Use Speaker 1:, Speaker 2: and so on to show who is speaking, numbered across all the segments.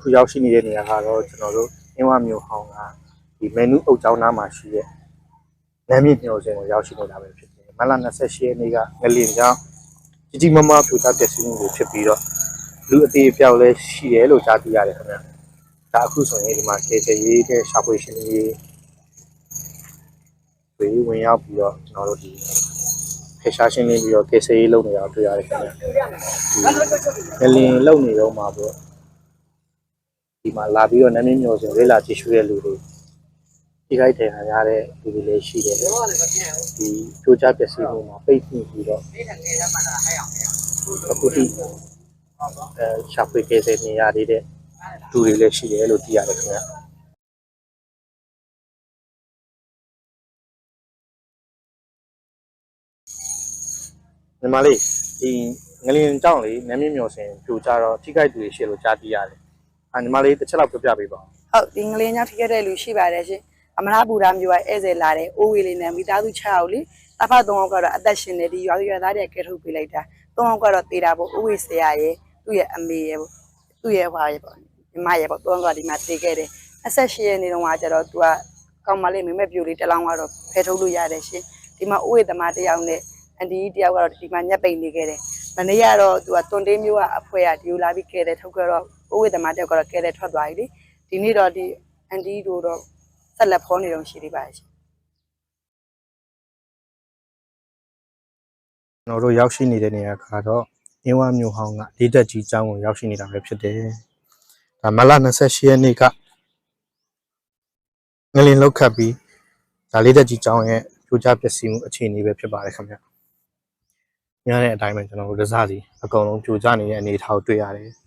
Speaker 1: ခုရောက်ရှိနေတဲ့နေရာကတော့ကျွန်တော်တို့အင်းဝမျိုးဟောင်းကဒီမနူအုပ်ကျောင်းသားမှာရှိတဲ့နမ်းမြင့်မျိုးစင်ကိုရောက်ရှိနေတာပဲဖြစ်တယ်။မလ28ရက်နေ့ကငလင်ကြောင်းကြီးကြီးမားမားပြူတာတက်စီမှုတွေဖြစ်ပြီးတော့လူအသေးအပြောက်လည်းရှိတယ်လို့ကြားသိရတယ်ခင်ဗျာ။ဒါအခုဆိုရင်ဒီမှာကေချေရေးတဲ့ရှာဖွေရှင်ကြီးတွေဝင်ရောက်ပြီးတော့ကျွန်တော်တို့ဒီဖေရှားရှင်းလင်းပြီးတော့ကေဆေးရေးလုပ်နေတာတွေ့ရတယ်ခင်ဗျာ။ဒီငလင်လုံနေတော့မှာပေါ့ ဒီမှာလာပြီးတော့နမ်းမင်းမျိုးစင်လေးလာကြည့်ရှုတဲ့လူတွေဒီခိုက်တယ်ဟာရတဲ့လူတွေလည်းရှိတယ်ဒီကြိုးကြပျက်စီးမှုမှာပိတ်ပြီးပြီးတော့အခုထိအဲရှာဖွေခဲ့တဲ့နေရာတွေတဲ့လူတွေလည်းရှိတယ်လို့သိရတယ်ခင်ဗျာညီမလေးဒီငလျင်ကြောင့်လေနမ်းမင်းမျိုးစင်ကြိုးကြတော့ထိခိုက်သူတွေရှိလို့ကြားသိရတယ် အာညီမလေးတစ်ချက်လောက်ပြောပြပေးပါဦး
Speaker 2: ဟုတ်ဒီငလင်းကြောင့်ထိခဲ့တဲ့လူရှိပါတယ်ရှင်အမနာပူရာမျိုးကဧည့်သည်လာတယ်အိုးဝေးလေးနဲ့မိသားစု6ယောက်လေအဖသုံးယောက်ကတော့အသက်ရှင်နေဒီရွာရွာသားတွေကဲထုတ်ပေးလိုက်တာသုံးယောက်ကတော့တေးတာပေါ့အိုးဝေးဆရာရဲ့သူ့ရဲ့အမေရဲ့ပေါ့သူ့ရဲ့ဟွာရဲ့ပေါ့ညီမရဲ့ပေါ့သုံးယောက်ကဒီမှာတေးခဲ့တယ်28ရက်နေ့တုန်းကကျတော့သူကကောင်းမလေးမိမဲ့ပြူလေးတစ်လောင်းကတော့ဖယ်ထုတ်လို့ရတယ်ရှင်ဒီမှာအိုးဝေးသမားတစ်ယောက်နဲ့အန်ဒီတယောက်ကတော့ဒီမှာညက်ပိန်နေခဲ့တယ်မနေ့ကတော့သူကတွန်တေးမျိုးကအဖွဲကဒီလိုလာပြီးကဲတယ်ထုတ်ကြတော့ အိုးဝေးသမားတယောက်ကတော့ကဲတယ်ထွက်သွားပြီလေဒီနေ့တော့ဒီအန်တီတို့တော့ဆက်လက်ဖောနေတော့ရှိသေးပါရဲ့ရှင်
Speaker 1: ကျွန်တော်တို့ရောက်ရှိနေတဲ့နေရာကတော့အင်းဝမြို့ဟောင်းကလေးတက်ကြီးကျောင်းကိုရောက်ရှိနေတာပဲဖြစ်တယ်။ဒါမလ28ရက်နေ့ကငလင်လောက်ခတ်ပြီးဒါလေးတက်ကြီးကျောင်းရဲ့ကြိုးကြပျက်စီးမှုအခြေအနေပဲဖြစ်ပါတယ်ခင်ဗျ။ညတဲ့အတိုင်းပဲကျွန်တော်တို့ဒစားစီအကုန်လုံးကြိုးကြနေတဲ့အနေအထားကိုတွေ့ရတယ်။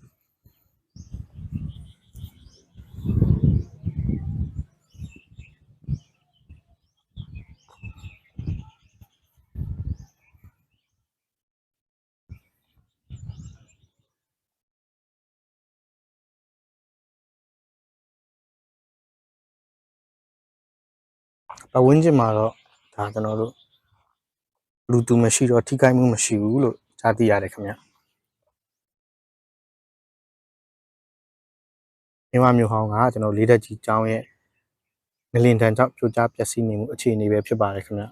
Speaker 1: ပဝင်းကျင်မှာတော့ဒါကျွန်တော်တို့လူသူမရှိတော့ထိခိုက်မှုမရှိဘူးလို့ကြားသိရတယ်ခင်ဗျမြမမျိုးဟောင်းကကျွန်တော်လေးတက်ကြီးကျောင်းရဲ့ငလင်တန်ကြောင့်ပြိုကျပျက်စီးနေမှုအခြေအနေပဲဖြစ်ပါတယ်ခင်ဗျ